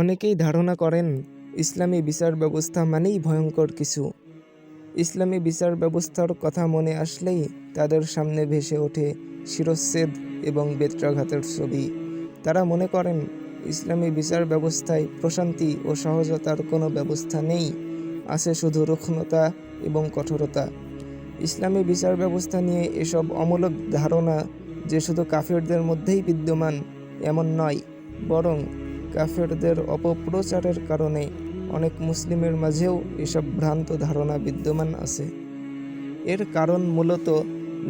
অনেকেই ধারণা করেন ইসলামী বিচার ব্যবস্থা মানেই ভয়ঙ্কর কিছু। ইসলামী বিচার ব্যবস্থার কথা মনে আসলেই তাদের সামনে ভেসে ওঠে শিরচ্ছেদ এবং বেত্রাঘাতের ছবি। তারা মনে করেন ইসলামী বিচার ব্যবস্থায় প্রশান্তি ও সহজতার কোনো ব্যবস্থা নেই, আছে শুধু রুক্ষণতা এবং কঠোরতা। ইসলামী বিচার ব্যবস্থা নিয়ে এসব অমূলক ধারণা যে শুধু কাফেরদের মধ্যেই বিদ্যমান এমন নয়, বরং কাফেরদের অপপ্রচারের কারণে অনেক মুসলিমের মাঝেও এসব ভ্রান্ত ধারণা বিদ্যমান আছে। এর কারণ মূলত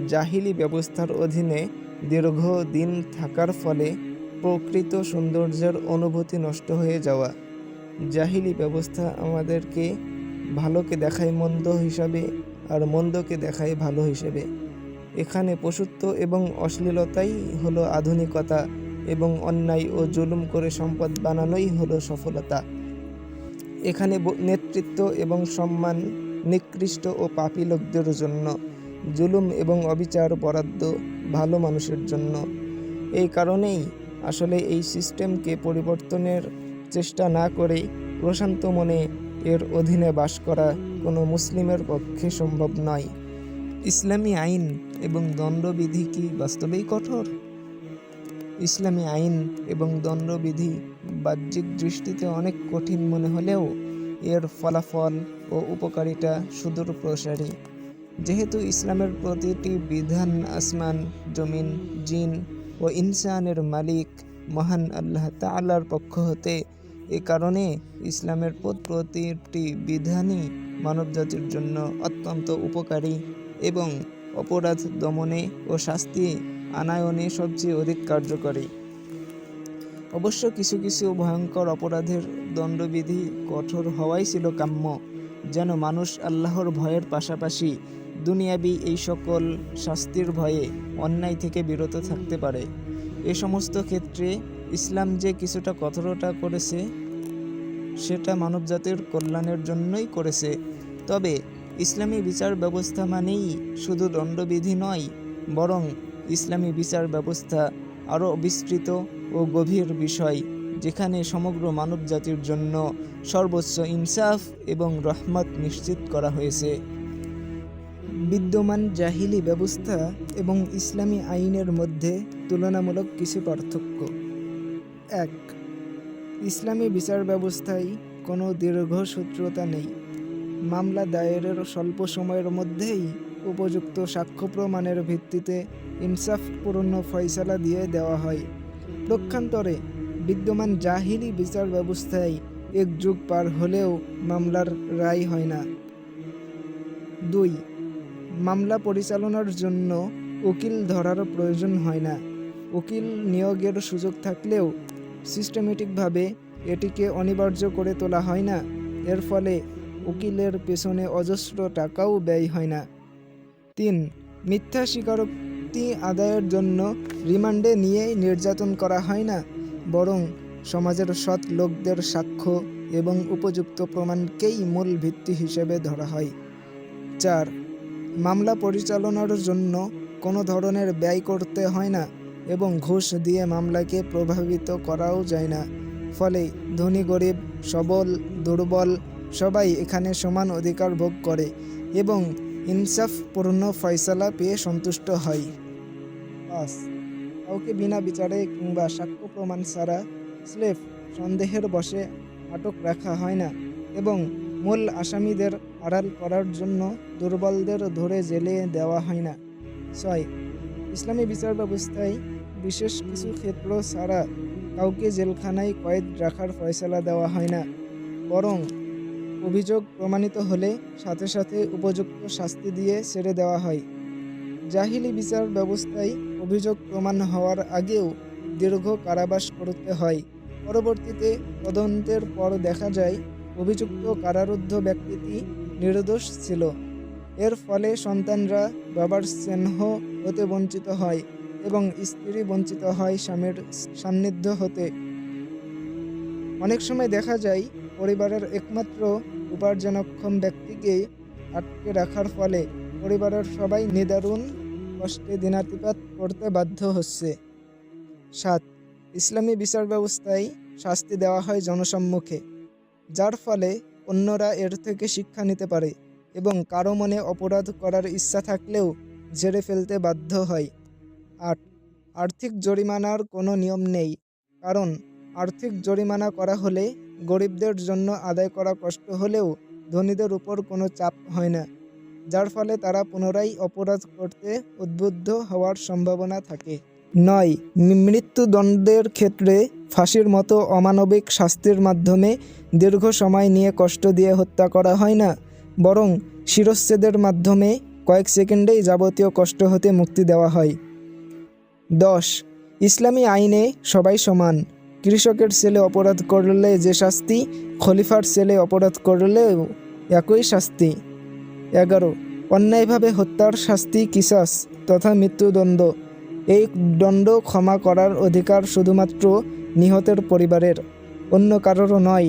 জাহিলি ব্যবস্থার অধীনে দীর্ঘদিন থাকার ফলে প্রকৃত সৌন্দর্যের অনুভূতি নষ্ট হয়ে যাওয়া। জাহিলি ব্যবস্থা আমাদেরকে ভালোকে দেখায় মন্দ হিসাবে আর মন্দকে দেখায় ভালো হিসেবে। এখানে পশুত্ব এবং অশ্লীলতাই হলো আধুনিকতা। এবং অন্যায় ও জুলুম করে সম্পদ বানানোই হলো সফলতা। এখানে নেতৃত্ব এবং সম্মান নিকৃষ্ট ও পাপী লোকদের জন্য, জুলুম এবং অবিচার বরাদ্দ ভালো মানুষের জন্য। এই কারণেই আসলে এই সিস্টেমকে পরিবর্তনের চেষ্টা না করেই প্রশান্ত মনে এর অধীনে বাস করা কোনো মুসলিমের পক্ষে সম্ভব নয়। ইসলামী আইন এবং দণ্ডবিধি কি বাস্তবেই কঠোর? ইসলামী আইন এবং দণ্ডবিধি বাহ্যিক দৃষ্টিতে অনেক কঠিন মনে হলেও এর ফলাফল ও উপকারিতা সুদূর প্রসারী। যেহেতু ইসলামের প্রতিটি বিধান আসমান, জমিন, জিন ও ইনসানের মালিক মহান আল্লাহ তাআলার পক্ষ হতে, এ কারণে ইসলামের প্রতিটি বিধানই মানবজাতির জন্য অত্যন্ত উপকারী এবং অপরাধ দমনে ও শাস্তি আনায়নে সবচেয়ে অধিক কার্যকরী। অবশ্য কিছু কিছু ভয়ঙ্কর অপরাধের দণ্ডবিধি কঠোর হওয়াই ছিল কাম্য, যেন মানুষ আল্লাহর ভয়ের পাশাপাশি দুনিয়াবি এই সকল শাস্তির ভয়ে অন্যায় থেকে বিরত থাকতে পারে। এ সমস্ত ক্ষেত্রে ইসলাম যে কিছুটা কঠোরতা করেছে, সেটা মানবজাতির কল্যাণের জন্যই করেছে। তবে ইসলামী বিচার ব্যবস্থা মানেই শুধু দণ্ডবিধি নয়, বরং ইসলামী বিচার ব্যবস্থা আরও বিস্তৃত ও গভীর বিষয়, যেখানে সমগ্র মানবজাতির জন্য সর্বোচ্চ ইনসাফ এবং রহমত নিশ্চিত করা হয়েছে। বিদ্যমান জাহিলি ব্যবস্থা এবং ইসলামী আইনের মধ্যে তুলনামূলক কিছু পার্থক্য। এক, ইসলামী বিচার ব্যবস্থায় কোনো দীর্ঘসূত্রতা নেই। মামলা দায়েরের স্বল্প সময়ের মধ্যেই উপযুক্ত সাক্ষ্য প্রমাণের ভিত্তিতে ইনসাফপূর্ণ ফয়সালা দিয়ে দেওয়া হয়। পক্ষান্তরে বিদ্যমান জাহিলি বিচার ব্যবস্থায় এক যুগ পার হলেও মামলার রায় হয় না। দুই, মামলা পরিচালনার জন্য উকিল ধরার প্রয়োজন হয় না। উকিল নিয়োগের সুযোগ থাকলেও সিস্টেমেটিকভাবে এটিকে অনিবার্য করে তোলা হয় না। এর ফলে উকিলের পেছনে অজস্র টাকাও ব্যয় হয় না। তিন, মিথ্যা স্বীকারোক্তি আদায়ের জন্য রিমান্ডে নিয়ে নির্যাতন করা হয় না, বরং সমাজের সৎ লোকদের সাক্ষ্য এবং উপযুক্ত প্রমাণকেই মূল ভিত্তি হিসেবে ধরা হয়। চার, মামলা পরিচালনার জন্য কোনো ধরনের ব্যয় করতে হয় না এবং ঘুষ দিয়ে মামলাকে প্রভাবিত করাও যায় না। ফলে ধনী, গরিব, সবল, দুর্বল সবাই এখানে সমান অধিকার ভোগ করে এবং ইনসাফপূর্ণ ফয়সালা পেয়ে সন্তুষ্ট হয়। পাঁচ, কাউকে বিনা বিচারে কিংবা সাক্ষ্য প্রমাণ ছাড়া স্লেফ সন্দেহের বশে আটক রাখা হয় না এবং মূল আসামিদের আড়াল করার জন্য দুর্বলদের ধরে জেলে দেওয়া হয় না। ছয়, ইসলামী বিচার ব্যবস্থায় বিশেষ কিছু ক্ষেত্র ছাড়া কাউকে জেলখানায় কয়েদ রাখার ফয়সালা দেওয়া হয় না। বরং অভিযোগ প্রমাণিত হলে সাথে সাথে উপযুক্ত শাস্তি দিয়ে ছেড়ে দেওয়া হয়। জাহিলি বিচার ব্যবস্থায় অভিযোগ প্রমাণ হওয়ার আগেও দীর্ঘ কারাবাস করতে হয়। পরবর্তীতে তদন্তের পর দেখা যায়, অভিযুক্ত কারারুদ্ধ ব্যক্তিটি নির্দোষ ছিল। এর ফলে সন্তানরা বাবার স্নেহ হতে বঞ্চিত হয় এবং স্ত্রী বঞ্চিত হয় স্বামীর সান্নিধ্য হতে। অনেক সময় দেখা যায়, পরিবারের একমাত্র উপার্জনক্ষম ব্যক্তিকে আটকে রাখার ফলে পরিবারের সবাই নিদারুণ কষ্টে দিনাতিপাত করতে বাধ্য হচ্ছে। সাত, ইসলামী বিচার ব্যবস্থায় শাস্তি দেওয়া হয় জনসম্মুখে, যার ফলে অন্যরা এর থেকে শিক্ষা নিতে পারে এবং কারও মনে অপরাধ করার ইচ্ছা থাকলেও ঝেড়ে ফেলতে বাধ্য হয়। আট, আর্থিক জরিমানার কোনো নিয়ম নেই, কারণ আর্থিক জরিমানা করা হলে গরিবদের জন্য আদায় করা কষ্ট হলেও ধনীদের উপর কোনো চাপ হয় না, যার ফলে তারা পুনরায় অপরাধ করতে উদ্বুদ্ধ হওয়ার সম্ভাবনা থাকে। নয়, মৃত্যুদণ্ডের ক্ষেত্রে ফাঁসির মতো অমানবিক শাস্তির মাধ্যমে দীর্ঘ সময় নিয়ে কষ্ট দিয়ে হত্যা করা হয় না, বরং শিরচ্ছেদের মাধ্যমে কয়েক সেকেন্ডেই যাবতীয় কষ্ট হতে মুক্তি দেওয়া হয়। দশ, ইসলামী আইনে সবাই সমান। কৃষকের ছেলে অপরাধ করলে যে শাস্তি, খলিফার ছেলে অপরাধ করলেও একই শাস্তি। এগারো, অন্যায়ভাবে হত্যার শাস্তি কিসাস তথা মৃত্যুদণ্ড। এই দণ্ড ক্ষমা করার অধিকার শুধুমাত্র নিহতের পরিবারের, অন্য কারোরও নয়।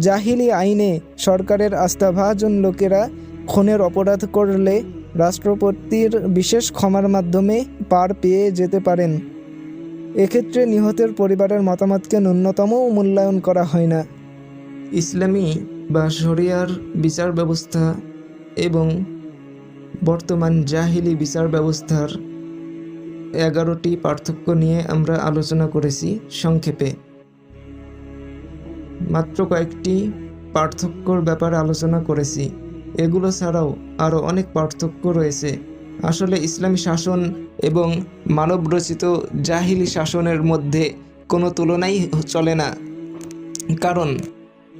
জাহিলি আইনে সরকারের আস্থাভাজন লোকেরা খুনের অপরাধ করলে রাষ্ট্রপতির বিশেষ ক্ষমার মাধ্যমে পার পেয়ে যেতে পারেন। এক্ষেত্রে নিহতের পরিবারের মতামতকে ন্যূনতম মূল্যায়ন করা হয় না। ইসলামী বা শরিয়ার বিচার ব্যবস্থা এবং বর্তমান জাহিলি বিচার ব্যবস্থার এগারোটি পার্থক্য নিয়ে আমরা আলোচনা করেছি সংক্ষেপে। মাত্র কয়েকটি পার্থক্যর ব্যাপারে আলোচনা করেছি। এগুলো ছাড়াও আরও অনেক পার্থক্য রয়েছে। আসলে ইসলামী শাসন এবং মানবরচিত জাহিলি শাসনের মধ্যে কোনো তুলনাই চলে না। কারণ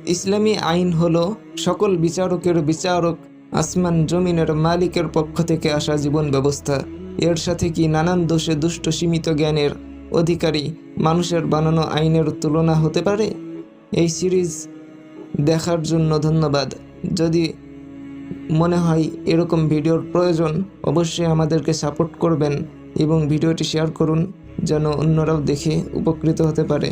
ইসলামী আইন হলো সকল বিচারকের বিচারক আসমান জমিনের মালিকের পক্ষ থেকে আসা জীবন ব্যবস্থা। এর সাথে কি নানান দোষে দুষ্ট সীমিত জ্ঞানের অধিকারী মানুষের বানানো আইনের তুলনা হতে পারে? এই সিরিজ দেখার জন্য ধন্যবাদ। যদি মনে হয় এরকম ভিডিওর প্রয়োজন, অবশ্যই আমাদেরকে সাপোর্ট করবেন এবং ভিডিওটি শেয়ার করুন, যেন অন্যরাও দেখে উপকৃত হতে পারে।